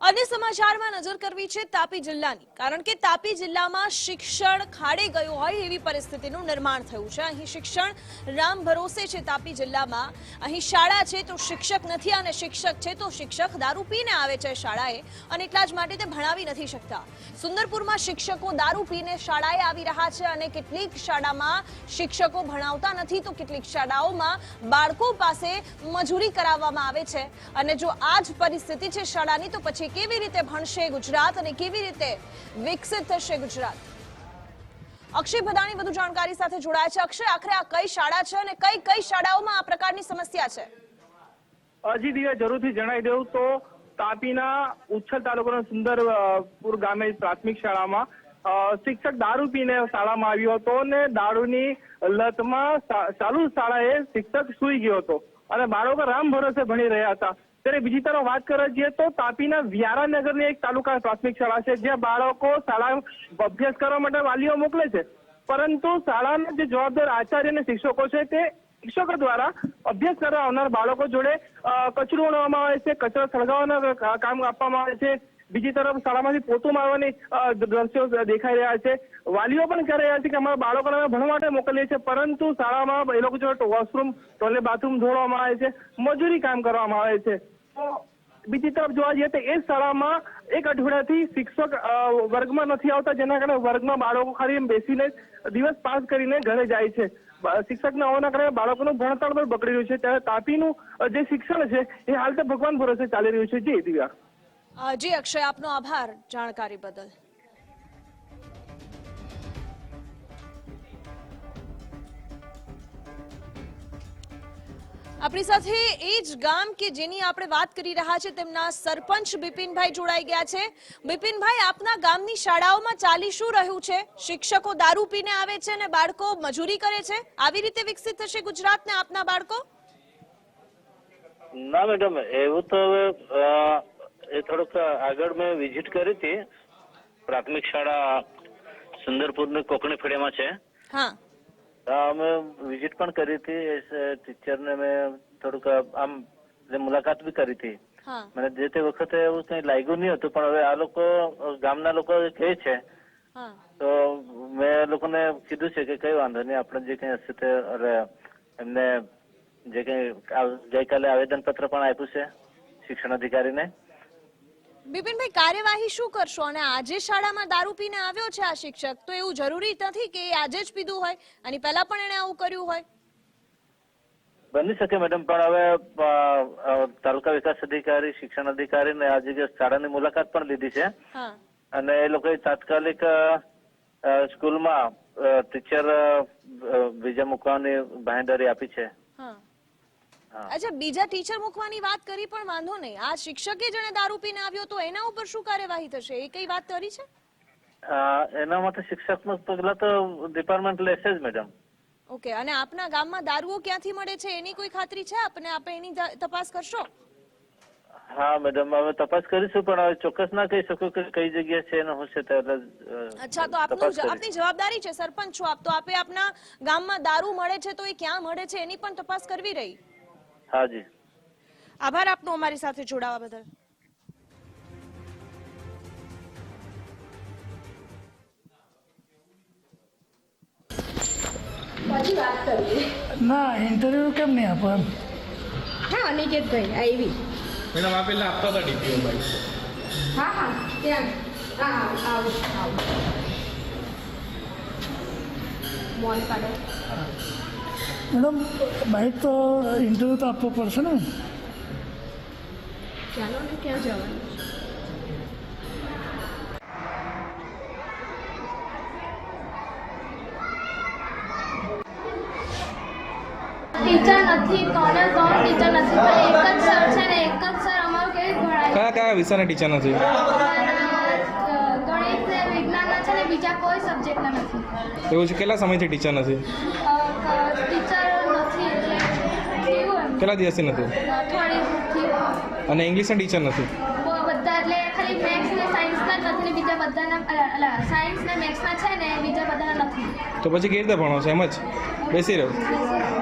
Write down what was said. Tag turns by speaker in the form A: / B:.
A: અન્ય સમાચારમાં નજર કરવી છે તાપી જિલ્લાની. કારણ કે તાપી જિલ્લામાં શિક્ષણ ખાડે ગયું હોય એવી પરિસ્થિતિનું નિર્માણ થયું છે. અહીં શિક્ષણ રામ ભરોસે છે તાપી જિલ્લામાં. અહીં શાળા છે તો શિક્ષક નથી અને શિક્ષક છે તો શિક્ષક દારૂ પીને આવે છે શાળાએ અને એટલા જ માટે તે ભણાવી નથી શકતા. સુંદરપુરમાં શિક્ષકો દારૂ પીને શાળાએ આવી રહ્યા છે અને કેટલીક શાળામાં શિક્ષકો ભણાવતા નથી તો કેટલીક શાળાઓમાં બાળકો પાસે મજૂરી કરાવવામાં આવે છે. અને જો આ જ પરિસ્થિતિ છે શાળાની તો પછી કેવી રીતે ભણશે ગુજરાત અને કેવી રીતે વિકસિત થશે ગુજરાત? અક્ષય ભદાણી વધુ જાણકારી સાથે જોડાયા છે. અક્ષય, આખરે આ કઈ શાળા છે અને કઈ કઈ શાળાઓમાં આ પ્રકારની સમસ્યા છે?
B: અજી દિવ્યા જરૂરથી જણાવી દઉં તો તાપીના ઉચ્છલ તાલુકાના સુંદરપુર ગામે પ્રાથમિક શાળામાં શિક્ષક દારૂ પીને શાળામાં આવ્યો હતો અને દારૂની લતમાં ચાલુ શાળાએ શિક્ષક સૂઈ ગયો હતો અને બાળકો રામ ભરોસે ભણી રહ્યા હતા. ત્યારે બીજી તરફ વાત કરવા જઈએ તો તાપીના વ્યારાનગરની એક તાલુકા પ્રાથમિક શાળા છે, જ્યાં બાળકો શાળા અભ્યાસ કરવા માટે વાલીઓ મોકલે છે. પરંતુ શાળાના જે જવાબદાર આચાર્ય અને શિક્ષકો છે, તે શિક્ષકો દ્વારા અભ્યાસ કરવા આવનાર બાળકો જોડે કચરો ઉણાવવામાં આવે છે, કચરો સળગાવવાના કામ આપવામાં આવે છે. બીજી તરફ શાળામાંથી પોતું મારવાની દ્રશ્યો દેખાઈ રહ્યા છે. વાલીઓ પણ કહી રહ્યા છે કે અમારા બાળકોને અમે ભણવા માટે મોકલીએ છીએ, પરંતુ શાળામાં એ લોકો જોડે વોશરૂમ, ટોયલેટ, બાથરૂમ ધોવામાં આવે છે, મજૂરી કામ કરવામાં આવે છે. બીજી તરફ જોવા જઈએ તો એ શાળામાં એક અઠવાડિયાથી શિક્ષક વર્ગમાં નથી આવતા, જેના કારણે વર્ગમાં બાળકો ખાલી બેસીને દિવસ પાસ કરીને ઘરે જાય છે. શિક્ષક ના હોવાના કારણે બાળકોનું ભણતર પણ બગડી રહ્યું છે. ત્યારે તાપીનું જે શિક્ષણ છે, એ હાલ તો ભગવાન ભરોસે ચાલી રહ્યું છે. જી દિવ્યા
A: જી અક્ષય, આપનો આભાર જાણકારી બદલ. આપણી સાથે એ જ ગામ કે જેની આપણે વાત કરી રહ્યા છે તેમના સરપંચ બિપિનભાઈ જોડાઈ ગયા છે. બિપિનભાઈ આપના ગામની શાળાઓમાં ચાલી શું રહ્યું છે? શિક્ષકો દારૂ પીને આવે છે અને બાળકો મજૂરી કરે છે? આવી રીતે વિકસિત થશે ગુજરાતને આપના બાળકો?
C: ના મેડમ એવું તો હવે એ થોડુંક આગળ મેં વિઝિટ કરી હતી. પ્રાથમિક શાળા સુંદરપુરની કોકણી ફળિયામાં છે.
A: હા.
C: અમે વિઝિટ પણ કરી હતી. એ ટીચરને મેં થોડુંક આમ મુલાકાત બી કરી હતી. મને જે તે વખતે એવું કંઈ લાગ્યું નહીં હતું પણ હવે આ લોકો ગામના લોકો કહે છે તો મેં લોકોને કીધું છે કે કઈ વાંધો નહીં આપણે જે કંઈ હશે તે એમને જે કંઈ ગઈકાલે આવેદન પત્ર પણ આપ્યું છે શિક્ષણ અધિકારીને.
A: બિપિનભાઈ કાર્યવાહી શું કરશો? અને આજે શાળામાં દારૂ પીને આવ્યો છે આ શિક્ષક તો એવું જરૂરી નથી કે એ આજે જ પીધું હોય? અને પહેલા પણ એણે આવું કર્યું હોય?
C: બની શકે મેડમ પણ હવે તાલુકા વિકાસ અધિકારી શિક્ષણ અધિકારીને આ જગ્યાએ શાળાની મુલાકાત પણ લીધી છે. અને એ લોકોએ તાત્કાલિક સ્કૂલમાં ટીચર બીજા મૂકવાની બાંહેધરી આપી છે.
A: અચ્છા બીજા ટીચર મૂકવાની વાત કરી પણ વાંધો નહીં. આ શિક્ષકે જેણે દારૂ પીને આવ્યો તો એના ઉપર શું કાર્યવાહી થશે? એ કઈ વાત કરી છે?
C: એના માટે શિક્ષકનું પગલા તો ડિપાર્ટમેન્ટ લેશે જ મેડમ
A: ઓકે અને આપના ગામમાં દારૂઓ ક્યાંથી મળે છે એની કોઈ ખાતરી છે? આપને આપે એની તપાસ કરશો?
C: હા મેડમ હવે તપાસ કરીશું પણ હવે ચોક્કસ ના કહી શકું કે કઈ જગ્યા છે અને હું છે
A: અચ્છા તો આપનું. આપની જવાબદારી છે સરપંચ છો આપ. તો આપે આપના ગામમાં દારૂ મળે છે તો એ ક્યાં મળે છે એની પણ તપાસ કરવી રહી.
C: હા જી
A: આભાર આપનો અમારી સાથે જોડાવા બદલ.
D: પછી વાત કરીએ.
E: ના ઇન્ટરવ્યુ કેમ નહીં આપો એમ?
D: હા અનિકેતભાઈ આવી
F: મેડમ આ પેલા આપતા હતા ડીપીઓ ભાઈ.
D: હા હા ત્યાં. હા હા આવું આવું. મોન કાઢો.
E: મેડમ બાઇક તો ઇન્ટરવ્યુ તો આપવો પડશે ને?
D: ચાલો ને ક્યાં જવાનું
G: ટીચર નથી ત્રણે ત્રણ ટીચર નથી પણ એક જ સર છે ને એક જ સર અમારું કેવી ભણાય?
F: કયા કયા વિષયના ટીચર નથી?
G: ગણિત ને વિજ્ઞાનના છે ને બીજા કોઈ સબ્જેક્ટના નથી.
F: એવું છે કેટલા સમયથી ટીચર નથી?
G: ટીચર નથી એટલે કેવું એમ
F: કેટલા દિવસથી નથી? અને ઇંગ્લિશના ટીચર નથી?
G: બધા એટલે ખાલી મેથ્સ ને સાયન્સના જ નથી બીજા બધાના સાયન્સ ને મેથ્સના છે ને બીજા બધાના નથી.
F: તો પછી કેવી રીતે ભણો છો? એમ જ? બેસી રહ્યો